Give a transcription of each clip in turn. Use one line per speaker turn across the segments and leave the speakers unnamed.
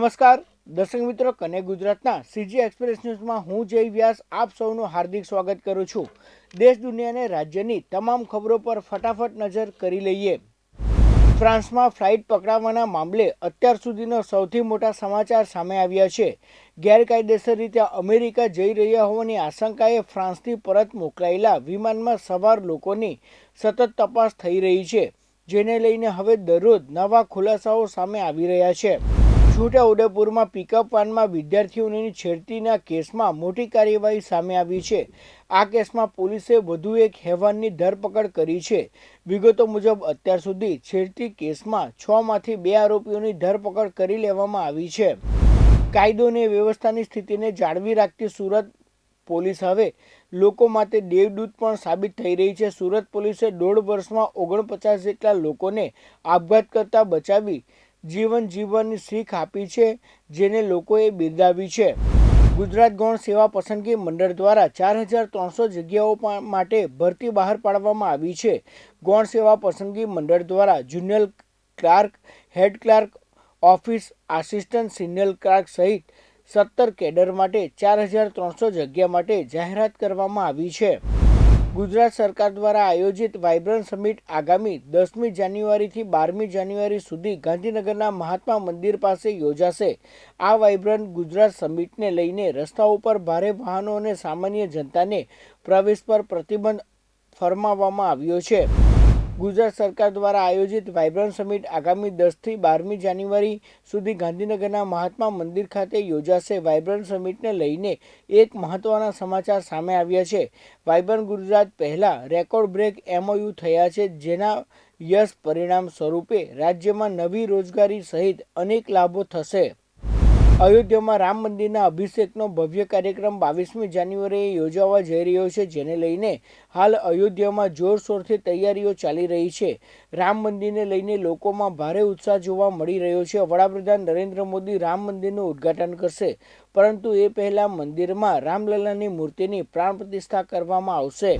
નમસ્કાર. દર્શક મિત્રો, કને ગુજરાતના સીજી એક્સપ્રેસ ન્યૂઝમાં હું જય વ્યાસ આપ સૌનું હાર્દિક સ્વાગત કરું છું. દેશ, દુનિયા અને રાજ્યની તમામ ખબરો પર ફટાફટ નજર કરી લઈએ. ફ્રાન્સમાં ફ્લાઇટ પકડાવવાના મામલે અત્યાર સુધીનો સૌથી મોટા સમાચાર સામે આવ્યા છે. ગેરકાયદેસર રીતે અમેરિકા જઈ રહ્યા હોવાની આશંકાએ ફ્રાન્સથી પરત મોકલાયેલા વિમાનમાં સવાર લોકોની સતત તપાસ થઈ રહી છે, જેને લઈને હવે દરરોજ નવા ખુલાસાઓ સામે આવી રહ્યા છે. છોટા ઉદેપુરમાં પિકઅપ વાનમાં વિદ્યાર્થીઓની છેડતીના કેસમાં મોટી કાર્યવાહી સામે આવી છે. આ કેસમાં પોલીસે વધુ એક હેવાનની ધરપકડ કરી છે. વિગતો મુજબ, અત્યાર સુધી છેડતી કેસમાં છ માંથી બે આરોપીઓની ધરપકડ કરી લેવામાં આવી છે. કાયદો અને વ્યવસ્થાની સ્થિતિને જાળવી રાખતી સુરત પોલીસ હવે લોકો માટે દેવદૂત પણ સાબિત થઈ રહી છે. સુરત પોલીસે દોઢ વર્ષમાં ઓગણપચાસ જેટલા લોકોને આપઘાત કરતા બચાવી જીવન જીવવાની શીખ આપી છે, જેને લોકોએ બિરદાવી છે. ગુજરાત ગૌણ સેવા પસંદગી મંડળ દ્વારા ચાર હજાર ત્રણસો જગ્યાઓ માટે ભરતી બહાર પાડવામાં આવી છે. ગૌણ સેવા પસંદગી મંડળ દ્વારા junior clerk, head clerk, office assistant, senior clerk સહિત સત્તર કેડર માટે ચાર હજાર ત્રણસો જગ્યા માટે જાહેરાત કરવામાં આવી છે. ગુજરાત સરકાર દ્વારા આયોજિત વાઇબ્રન્ટ સમિટ આગામી દસમી જાન્યુઆરીથી બારમી જાન્યુઆરી સુધી ગાંધીનગરના મહાત્મા મંદિર પાસે યોજાશે. આ વાઇબ્રન્ટ ગુજરાત સમિટને લઈને રસ્તાઓ પર ભારે વાહનો અને સામાન્ય જનતાને પ્રવેશ પર પ્રતિબંધ ફરમાવવામાં આવ્યો છે. ગુજરાત સરકાર દ્વારા આયોજિત વાઇબ્રન્ટ સમિટ આગામી દસથી બારમી જાન્યુઆરી સુધી ગાંધીનગરના મહાત્મા મંદિર ખાતે યોજાશે. વાઇબ્રન્ટ સમિટને લઈને એક મહત્વના સમાચાર સામે આવ્યા છે. વાઇબ્રન્ટ ગુજરાત પહેલા રેકોર્ડ બ્રેક એમઓયુ થયા છે, જેના યશ પરિણામ સ્વરૂપે રાજ્યમાં નવી રોજગારી સહિત અનેક લાભો થશે. અયોધ્યામાં રામ મંદિરના અભિષેકનો ભવ્ય કાર્યક્રમ બાવીસમી જાન્યુઆરીએ યોજાવા જઈ રહ્યો છે, જેને લઈને હાલ અયોધ્યામાં જોરશોરથી તૈયારીઓ ચાલી રહી છે. રામ મંદિરને લઈને લોકોમાં ભારે ઉત્સાહ જોવા મળી રહ્યો છે. વડાપ્રધાન નરેન્દ્ર મોદી રામ મંદિરનું ઉદ્ઘાટન કરશે, પરંતુ એ પહેલા મંદિરમાં રામલલ્લાની મૂર્તિની પ્રાણ પ્રતિષ્ઠા કરવામાં આવશે.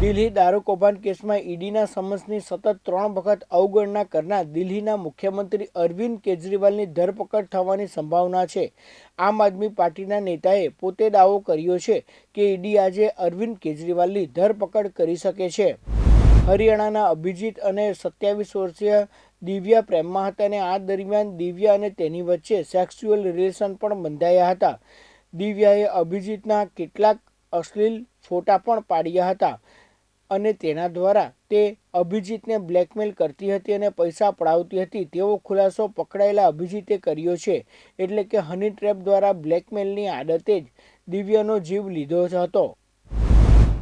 દિલ્હી દારૂ કૌભાંડ કેસમાં ઈડીના સમન્સની સતત ત્રણ વખત અવગણના કરનાર દિલ્હીના મુખ્યમંત્રી અરવિંદ કેજરીવાલની ધરપકડ થવાની સંભાવના છે. આમ આદમી પાર્ટીના નેતાએ પોતે દાવો કર્યો છે કે ઈડી આજે અરવિંદ કેજરીવાલની ધરપકડ કરી શકે છે. હરિયાણાના અભિજીત અને સત્યાવીસ વર્ષીય દિવ્યા પ્રેમમાં હતા અને આ દરમિયાન દિવ્યા અને તેની વચ્ચે સેક્સ્યુઅલ રિલેશન પણ બંધાયા હતા. દિવ્યાએ અભિજીતના કેટલાક અશ્લીલ ફોટા પણ પાડ્યા હતા. અને તેના દ્વારા તે અભિજીતને બ્લેકમેલ કરતી હતી અને પૈસા પડાવતી હતી. તેવો ખુલાસો પકડાયેલા અભિજીતે કર્યો છે. એટલે કે હની ટ્રેપ દ્વારા બ્લેકમેલની આદતે જ દિવ્યાનો જીવ લીધો હતો.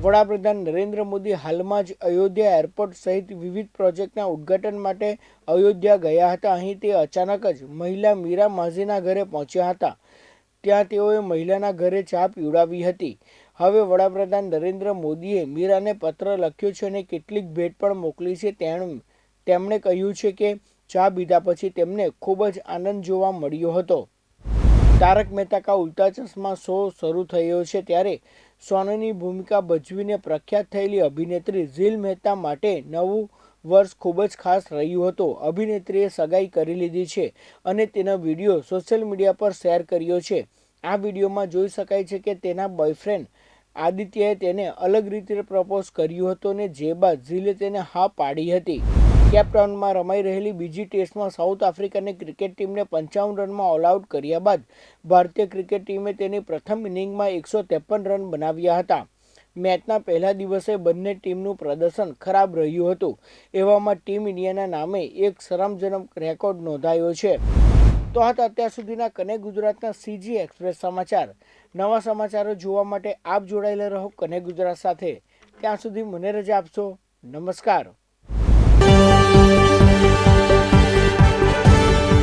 વડાપ્રધાન નરેન્દ્ર મોદી હાલમાં જ અયોધ્યા એરપોર્ટ સહિત વિવિધ પ્રોજેક્ટના ઉદ્ઘાટન માટે અયોધ્યા ગયા હતા. અહીં તે અચાનક જ મહિલા મીરા માઝીના ઘરે પહોંચ્યા હતા. ત્યાં તેઓએ મહિલાના ઘરે ચા પીવડાવી હતી. હવે વડાપ્રધાન નરેન્દ્ર મોદીએ મીરાને પત્ર લખ્યો છે અને કેટલીક ભેટ પણ મોકલી છે. તેમ તેમણે કહ્યું છે કે ચા પીધા પછી તેમને ખૂબ જ આનંદ જોવા મળ્યો હતો. તારક મહેતા કા ઉલ્ટા ચશ્મા શો શરૂ થયો છે ત્યારે સોનીની ભૂમિકા ભજવીને પ્રખ્યાત થયેલી અભિનેત્રી ઝીલ મહેતા માટે નવું વર્ષ ખૂબ જ ખાસ રહ્યું હતું. અભિનેત્રીએ સગાઈ કરી લીધી છે અને તેનો વીડિયો સોશિયલ મીડિયા પર શેર કર્યો છે. આ વિડીયોમાં જોઈ શકાય છે કે તેના બોયફ્રેન્ડ આદિત્યએ તેને અલગ રીતે પ્રપોઝ કર્યું હતું અને જે બાદ ઝીલે તેને હા પાડી હતી. કેપટાઉનમાં રમાઈ રહેલી બીજી ટેસ્ટમાં સાઉથ આફ્રિકાની ક્રિકેટ ટીમને પંચાવન રનમાં ઓલ આઉટ કર્યા બાદ ભારતીય ક્રિકેટ ટીમે તેની પ્રથમ ઇનિંગમાં એકસો ત્રેપન રન બનાવ્યા હતા. મેચના પહેલા દિવસે બંને ટીમનું પ્રદર્શન ખરાબ રહ્યું હતું. એવામાં ટીમ ઇન્ડિયાના નામે એક શરમજનક રેકોર્ડ નોંધાયો છે. તો હતા અત્યાર સુધીના કનેક્ટ ગુજરાતના સીજી એક્સપ્રેસ સમાચાર. નવા સમાચારો જોવા માટે આપ જોડાયેલા રહો કનેક્ટ ગુજરાત સાથે. ત્યાં સુધી મને રજા આપશો. નમસ્કાર.